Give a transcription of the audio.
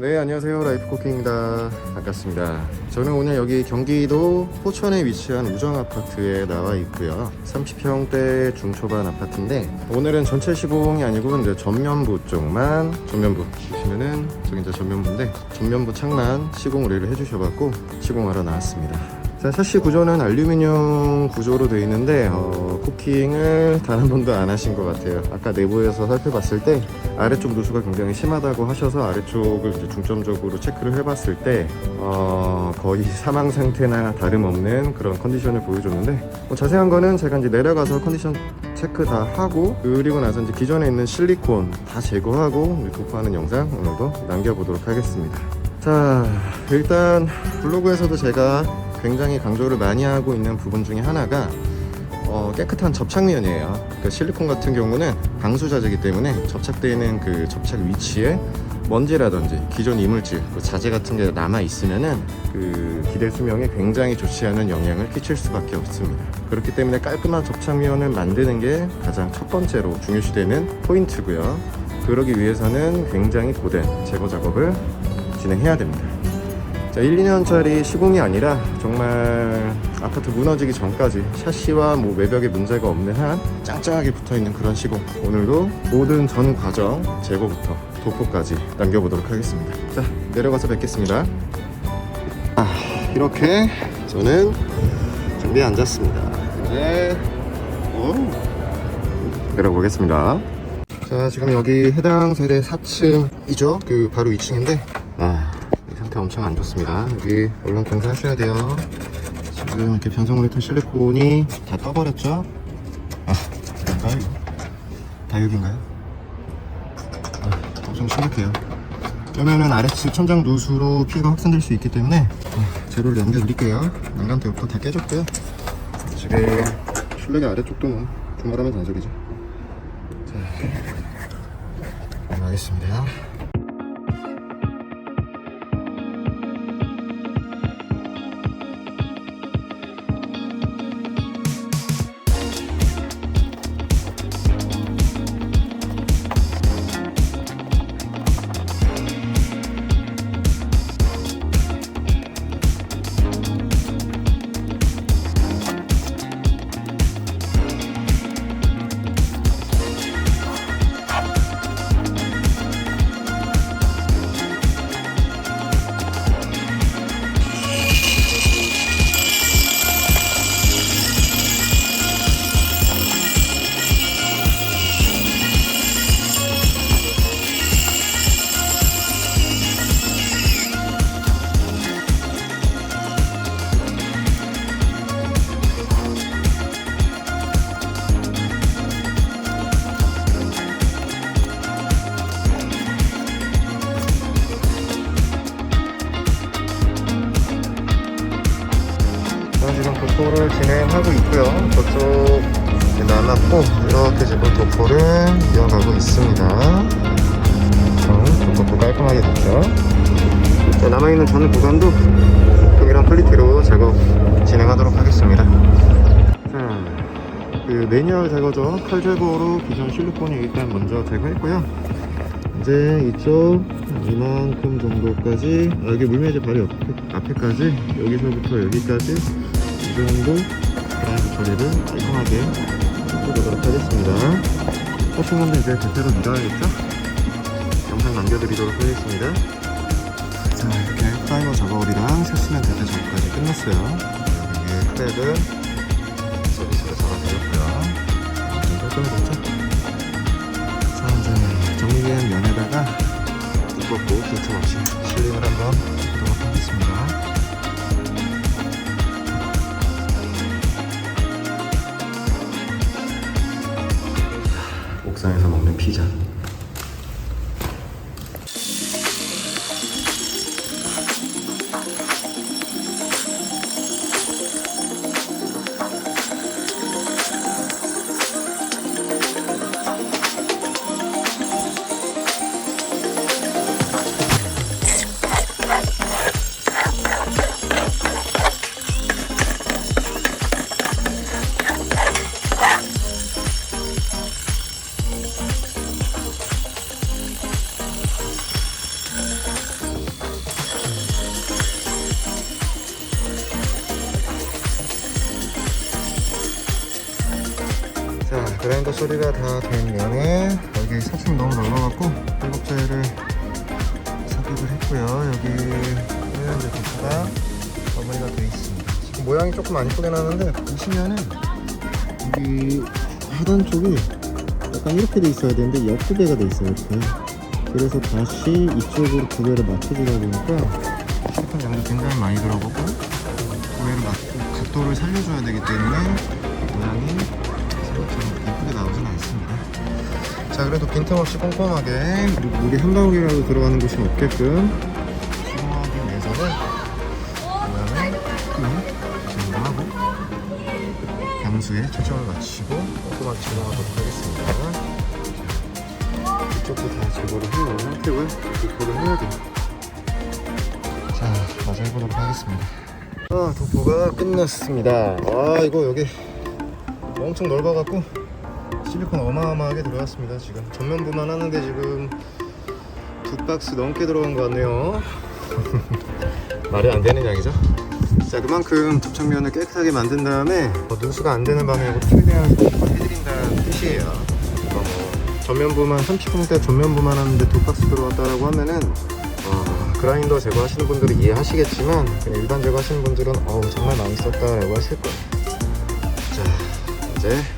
네 안녕하세요. 라이프 쿠킹입니다. 반갑습니다. 저는 오늘 여기 경기도 포천에 위치한 우정 아파트에 나와 있고요. 30평대 중초반 아파트인데 오늘은 전체 시공이 아니고 이제 전면부 쪽만 전면부 보시면은 저기 이제 전면부인데 전면부 창만 시공 의뢰를 해주셔갖고 시공하러 나왔습니다 자, 샤시 구조는 알루미늄 구조로 되어 있는데 어, 코킹을 단 한 번도 안 하신 것 같아요. 아까 내부에서 살펴봤을 때 아래쪽 누수가 굉장히 심하다고 하셔서 아래쪽을 이제 중점적으로 체크를 해봤을 때 어, 거의 사망 상태나 다름없는 그런 컨디션을 보여줬는데 뭐 자세한 거는 제가 이제 내려가서 컨디션 체크 다 하고 그리고 나서 이제 기존에 있는 실리콘 다 제거하고 도포하는 영상 오늘도 남겨보도록 하겠습니다. 자 일단 블로그에서도 제가 굉장히 강조를 많이 하고 있는 부분 중에 하나가 어, 깨끗한 접착면이에요. 그 실리콘 같은 경우는 방수 자재이기 때문에 접착되는 그 접착 위치에 먼지라든지 기존 이물질, 그 자재 같은 게 남아 있으면은 그 기대 수명에 굉장히 좋지 않은 영향을 끼칠 수밖에 없습니다. 그렇기 때문에 깔끔한 접착면을 만드는 게 가장 첫 번째로 중요시되는 포인트고요. 그러기 위해서는 굉장히 고된 제거 작업을 진행해야 됩니다. 자, 1, 2년짜리 시공이 아니라 정말 아파트 무너지기 전까지 샤시와 뭐 외벽에 문제가 없는 한 짱짱하게 붙어 있는 그런 시공. 오늘도 모든 전 과정 제거부터 도포까지 남겨보도록 하겠습니다. 자, 내려가서 뵙겠습니다. 아, 이렇게 저는 준비에 앉았습니다. 이제 오, 내려보겠습니다. 자, 지금 여기 해당 세대 4층이죠. 그 바로 2층인데 아, 이 상태 엄청 안 좋습니다. 여기 얼른 공사하셔야 돼요. 지금 이렇게 변성물에 탄 실리콘이 다 떠버렸죠? 아? 이거? 다육인가요? 아, 엄청 심각해요. 그러면은 아래층 천장 누수로 피해가 확산될 수 있기 때문에 아, 재료를 남겨드릴게요. 난간 때부터 다 깨졌고요. 지금 실내기 아래쪽도 뭐 두말하면 단속이죠. 자, 넘어가겠습니다. 도포를 진행하고 있고요. 저쪽 남았고 이렇게 지금 도포를 이어가고 있습니다. 자, 도포 깔끔하게 됐죠. 자, 남아있는 전 구간도 동일한 퀄리티로 작업 진행하도록 하겠습니다. 자, 그 매뉴얼 제거죠. 칼 제거로 기존 실리콘이 일단 먼저 제거했고요. 이제 이쪽 이만큼 정도까지 아, 여기 물매지 바로 옆에, 앞에까지 여기서부터 여기까지 이 정도 라이브 처리를 깔끔하게 해보도록 하겠습니다 건데 이제 대체로 밀어야겠죠? 영상 남겨드리도록 하겠습니다 자 이렇게 프라이머 작업이랑 세스면 대체 작업까지 끝났어요 여기 크랙은 서비스로 잡아드렸고요 좀 깔끔해졌죠? 자 이제 정리된 면에다가 두껍고 빈틈없이 옥상에서 먹는 피자 그라인더 소리가 다 된 면에 여기 사춤이 너무 넓어갖고 홀곡제를 삽입을 했고요. 여기는 이제 도수가 마무리가 되어 있습니다. 지금 모양이 조금 안 이쁘게 나는데 보시면은 여기 하단 쪽이 약간 이렇게 돼 있어야 되는데 옆구배가 돼 있어요. 이렇게. 그래서 다시 이쪽으로 구배를 맞춰주다 보니까 실리콘 양도 굉장히 많이 들어가고 구배를 맞고 각도를 살려줘야 되기 때문에 그래도 빈틈없이 꼼꼼하게 그리고 물이 한 방울이라도 들어가는 곳이 없게끔 모양을 조금 제거하고 양수에 초점을 맞추고 꼼꼼하게 제거하도록 하겠습니다. 이쪽도 다 제거를 해놓은 상태고요. 도포를 해야 돼요. 자, 마저 해보도록 하겠습니다. 아, 도포가 끝났습니다. 아, 이거 여기 엄청 넓어갖고 실리콘 어마어마하게 들어갔습니다. 지금 전면부만 하는데 지금 두 박스 넘게 들어간 것 같네요. 말이 안 되는 양이죠? 자, 그만큼 접착면을 깨끗하게 만든 다음에 뭐 누수가 안 되는 방향으로 최대한 해드린다는 뜻이에요. 뭐 전면부만 30분대 전면부만 하는데 두 박스 들어왔다라고 하면은 어, 그라인더 제거하시는 분들은 이해하시겠지만 그냥 일반 제거하시는 분들은 어우 정말 많이 썼다라고 하실 거예요. 자, 이제